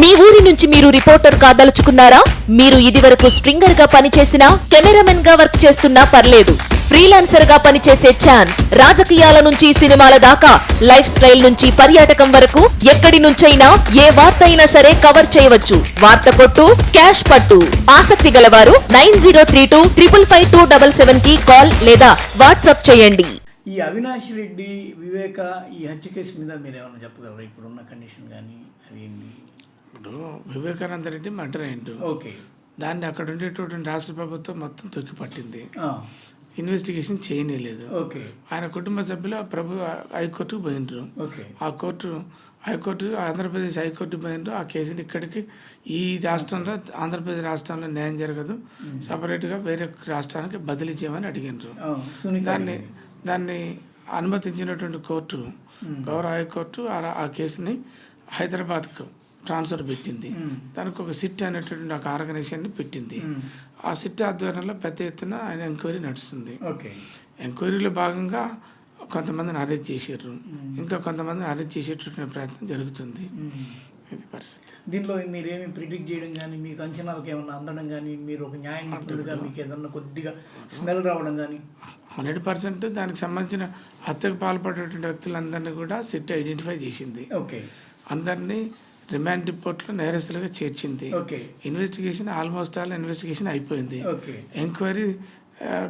మీ ఊరి నుంచి మీరు రిపోర్టర్ కాదలుచుకున్నారా? మీరు ఇదివరకు స్ట్రింగర్గా పనిచేసినా కెమెరామెన్గా వర్క్ చేస్తున్నా పర్లేదు. ఫ్రీలాన్సర్గా పనిచేసే ఛాన్స్ రాజకీయాల నుంచి సినిమాల దాకా లైఫ్ స్టైల్ నుంచి పర్యాటకం వరకు ఎక్కడి నుంచైనా ఏ వార్త అయినా సరే కవర్ చేయవచ్చు. వార్త కొట్టు క్యాష్ పట్టు. ఆసక్తి గలవారు nine zero three two triple five two double సెవెన్కి కాల్ లేదా వాట్సాప్ చేయండి. ఈ అవినాష్ రెడ్డి వివేక ఈ హత్య కేసు మీద మీరు ఏమైనా చెప్పగలరా? ఇప్పుడున్న కండిషన్ కానీ అది ఏంటి? ఇప్పుడు వివేకానంద రెడ్డి మర్డర్ ఓకే. దాన్ని అక్కడ ఉండేటటువంటి రాష్ట్ర ప్రభుత్వం మొత్తం తొక్కి పట్టింది. ఇన్వెస్టిగేషన్ చేయలేదు ఓకే. ఆయన కుటుంబ సభ్యులు ప్రభు హైకోర్టుకు పోయినరు ఓకే. ఆ court high court Andhra Pradesh high court పోయినరు ఆ కేసుని ఇక్కడికి ఈ రాష్ట్రంలో ఆంధ్రప్రదేశ్ రాష్ట్రంలో న్యాయం జరగదు. సపరేట్గా వేరే రాష్ట్రానికి బదిలీ చేయమని అడిగినారు దాన్ని దాన్ని అనుమతించినటువంటి కోర్టు గౌరవ హైకోర్టు ఆ- ఆ కేసుని హైదరాబాద్కు ట్రాన్స్ఫర్ పెట్టింది. దానికి ఒక సిట్ అనేటటువంటి ఒక ఆర్గనైజేషన్ని పెట్టింది. ఆ సిట్ ఆధ్వర్యంలో పెద్ద ఎత్తున ఆయన ఎంక్వైరీ నడుస్తుంది. ఓకే. ఎంక్వైరీలో భాగంగా కొంతమందిని అరెస్ట్ చేసారు ఇంకా కొంతమందిని అరెస్ట్ చేసేటటువంటి ప్రయత్నం జరుగుతుంది. ఇది పరిస్థితి. దీనిలో మీరేమి ప్రిడిక్ట్ చేయడం కానీ మీకు అంచనాలకు ఏమైనా అందడం కానీ మీరు ఒక న్యాయ నిపుణుడిగా మీకు ఏదన్నా కొద్దిగా స్మెల్ రావడం కానీ హండ్రెడ్ పర్సెంట్ దానికి సంబంధించిన హత్యకు పాల్పడేటువంటి వ్యక్తులందరినీ కూడా సిట్ ఐడెంటిఫై చేసింది. ఓకే. అందరినీ రిమాండ్ రిపోర్ట్లో నేరస్తులుగా చేర్చింది. ఇన్వెస్టిగేషన్ ఆల్మోస్ట్ ఆల్ ఇన్వెస్టిగేషన్ అయిపోయింది. ఎంక్వైరీ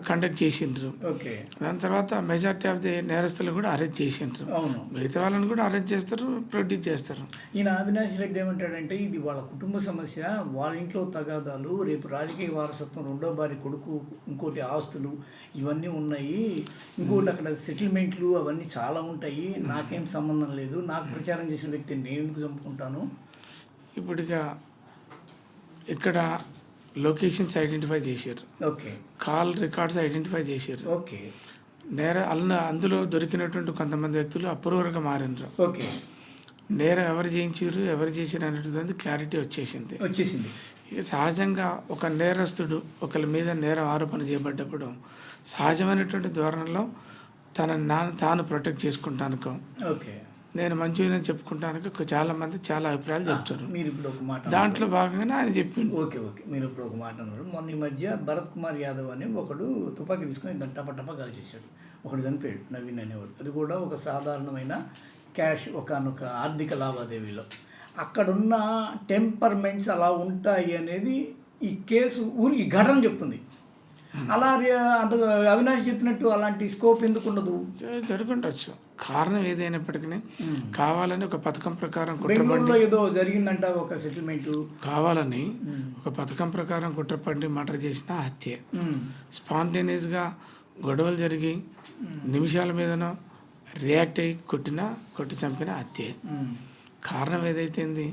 కండక్ట్ చేసిండ్రు. ఓకే. దాని తర్వాత మెజార్టీ ఆఫ్ ది నేరస్తులు కూడా అరెస్ట్ చేసిండ్రు. అవును. మిగతా వాళ్ళని కూడా అరెస్ట్ చేస్తారు ప్రొడ్యూస్ చేస్తారు. ఈయన అవినాష్ రెడ్డి ఏమంటాడంటే ఇది వాళ్ళ కుటుంబ సమస్య వాళ్ళ ఇంట్లో తగాదాలు రేపు రాజకీయ వారసత్వం రెండో భార్య కొడుకు ఇంకోటి ఆస్తులు ఇవన్నీ ఉన్నాయి. ఇంకోటి అక్కడ సెటిల్మెంట్లు అవన్నీ చాలా ఉంటాయి. నాకేం సంబంధం లేదు. నాకు ప్రచారం చేసిన వ్యక్తిని నేను ఎందుకు చంపుకుంటాను? ఇప్పుడు ఇక ఇక్కడ లొకేషన్స్ ఐడెంటిఫై చేశారు. ఓకే కాల్ రికార్డ్స్ ఐడెంటిఫై చేశారు. నేర అల్ల అందులో దొరికినటువంటి కొంతమంది వ్యక్తులు అప్రూవర్గా మారినరు. ఓకే నేరం ఎవరు చేయించారు ఎవరు చేసారు అనేటువంటి క్లారిటీ వచ్చేసింది. వచ్చేసింది. ఇక సహజంగా ఒక నేరస్తుడు ఒకరి మీద నేరం ఆరోపణ చేయబడ్డప్పుడు సహజమైనటువంటి ధోరణిలో తన నా తాను ప్రొటెక్ట్ చేసుకుంటానుకో. ఓకే నేను మంచిగా చెప్పుకుంటానికి ఒక చాలా మంది చాలా అభిప్రాయాలు చెప్తారు. మీరు ఇప్పుడు ఒక మాట దాంట్లో భాగంగానే ఆయన చెప్పిండు. Okay okay. మీరు ఇప్పుడు ఒక మాట అన్నారు. మొన్న ఈ మధ్య భరత్ కుమార్ యాదవ్ అని ఒకడు తుపాకీ తీసుకొని ఇద్దరు టప టప కాల్ చేశాడు. ఒకడు చనిపోయాడు నవీన్ అనేవాడు. అది కూడా ఒక సాధారణమైన క్యాష్ ఒకనొక ఆర్థిక లావాదేవీలో. అక్కడున్న టెంపర్మెంట్స్ అలా ఉంటాయి అనేది ఈ కేసు ఊరి ఈ ఘటన చెప్తుంది. అలా అవినాష్ చెప్పినట్టు అలాంటి స్కోప్ ఎందుకు ఉండదు? జరుగుండొచ్చు. కారణం ఏదైనప్పటికీ కావాలని ఒక పథకం ప్రకారం కుట్రపడి ఏదో జరిగిందంట ఒక సెటిల్మెంటు కావాలని ఒక పథకం ప్రకారం కుట్రపడి మర్డర్ చేసిన హత్య. స్పాంటేనియస్గా గొడవలు జరిగి నిమిషాల మీదనో రియాక్ట్ అయ్యి కొట్టిన కొట్టి చంపిన హత్య. కారణం ఏదైతేంది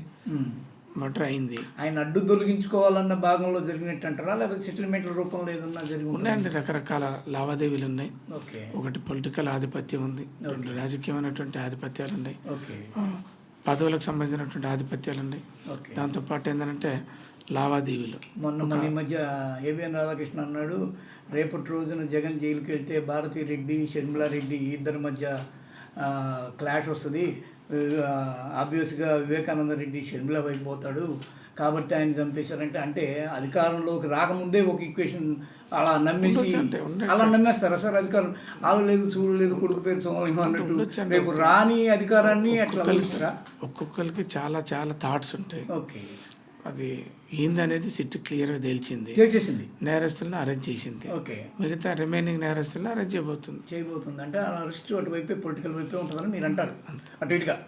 మర్డర్ అయింది. ఆయన అడ్డు తొలగించుకోవాలన్న భాగంలో జరిగినట్టు అంటారా లేకపోతే సెటిల్మెంట్ల రూపంలో ఏదన్నా జరిగి? ఉన్నాయండి రకరకాల లావాదేవీలు ఉన్నాయి. ఓకే. ఒకటి పొలిటికల్ ఆధిపత్యం ఉంది రెండు రాజకీయమైనటువంటి ఆధిపత్యాలు ఉన్నాయి ఓకే పదవులకు సంబంధించినటువంటి ఆధిపత్యాలు ఉన్నాయి దాంతోపాటు ఏంటంటే లావాదేవీలు. మొన్న మన ఈ మధ్య ఏవిఎన్ రాధాకృష్ణ అన్నాడు రేపటి రోజున జగన్ జైలుకి వెళ్తే భారతీ రెడ్డి షర్మిలారెడ్డి ఈ ఇద్దరి మధ్య క్లాష్ వస్తుంది. ఆబ్వియస్గా వివేకానంద రెడ్డి షర్మిల వైపు పోతాడు కాబట్టి ఆయన చంపేశారంటే అంటే అధికారంలోకి రాకముందే ఒక ఈక్వేషన్ అలా నమ్మేసి. అలా నమ్మేస్తారా సార్ అధికారం ఆగలేదు చూడలేదు కొడుకు పేరు సోమలింగం ఉండొచ్చు అన్నట్టు అంటే. రేపు రాని అధికారాన్ని అట్లా ఒక్కొక్కరికి చాలా చాలా థాట్స్ ఉంటాయి ఓకే అది ఏందనేది సిట్ క్లియర్గా తేల్చింది. తేల్చేసింది. నేరస్తులను అరెస్ట్ చేసింది. ఓకే. మిగతా రిమైనింగ్ నేరస్తులను అరెస్ట్ చేయబోతుంది. చేయబోతుంది. అంటే అరెస్ట్ అటువైపే పొలిటికల్ వైపే ఉంటుందని మీరు అంటారు. అటు ఇటుగా.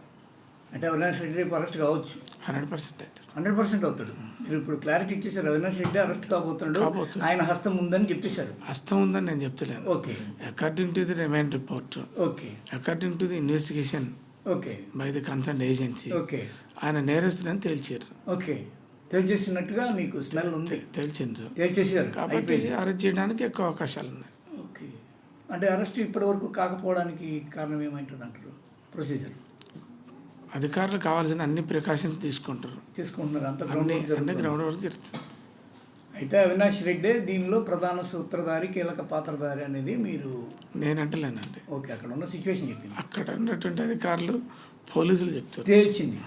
అంటే అవినాష్ రెడ్డి రేపు అరెస్ట్ కావచ్చు. హండ్రెడ్ పర్సెంట్ అవుతారు హండ్రెడ్ పర్సెంట్ అవుతాడు. మీరు ఇప్పుడు క్లారిటీ ఇచ్చేసారు. అవినాష్ రెడ్డి అరెస్ట్ కాబోతున్నాడు. ఆయన హస్తం ఉందని చెప్పేశారు. హస్తం ఉందని నేను చెప్తలేను. Okay. According to the remand report. Okay. According to the investigation okay. By the concern agency. Okay. ఆయన నేరస్తులని తేల్చారు. ఓకే. తేల్చేసినట్టుగా మీకు స్మెల్ ఉంది. తేల్చిండ్రు. తేల్చేసారు కాబట్టి అరెస్ట్ చేయడానికి ఎక్కువ అవకాశాలు ఉన్నాయి. ఓకే. అంటే అరెస్ట్ ఇప్పటివరకు కాకపోవడానికి కారణం ఏమైంటుంది అంటారు? ప్రొసీజర్ అధికారులు కావాల్సిన అన్ని ప్రికాషన్స్ తీసుకుంటారు. తీసుకుంటున్నారు. అంత అన్ని గ్రౌండ్ అన్ని గ్రౌండ్ వర్క్ జరుగుతుంది. అయితే అవినాష్ రెడ్డి దీనిలో ప్రధాన సూత్రధారి కీలక పాత్రధారి అనేది మీరు నేనంటలేనండి. ఓకే అక్కడ ఉన్న సిచ్యువేషన్ చెప్పింది. అక్కడ ఉన్నటువంటి అధికారులు పోలీసులు చెప్తారు. తేల్చింది.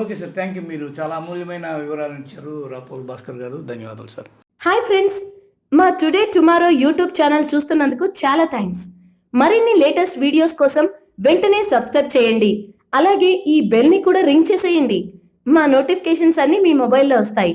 Okay sir thank you. మీరు చాలా అమూల్యమైన వివరాలు ఇచ్చారు. రాపోల్ భాస్కర్ గారు ధన్యవాదాలు సార్. హాయ్ ఫ్రెండ్స్ మా టుడే టుమారో యూట్యూబ్ ఛానల్ చూస్తున్నందుకు చాలా థ్యాంక్స్. మరిన్ని లేటెస్ట్ వీడియోస్ కోసం వెంటనే సబ్స్క్రైబ్ చేయండి. అలాగే ఈ బెల్ని కూడా రింగ్ చేసేయండి. మా నోటిఫికేషన్స్ అన్ని మీ మొబైల్లో వస్తాయి.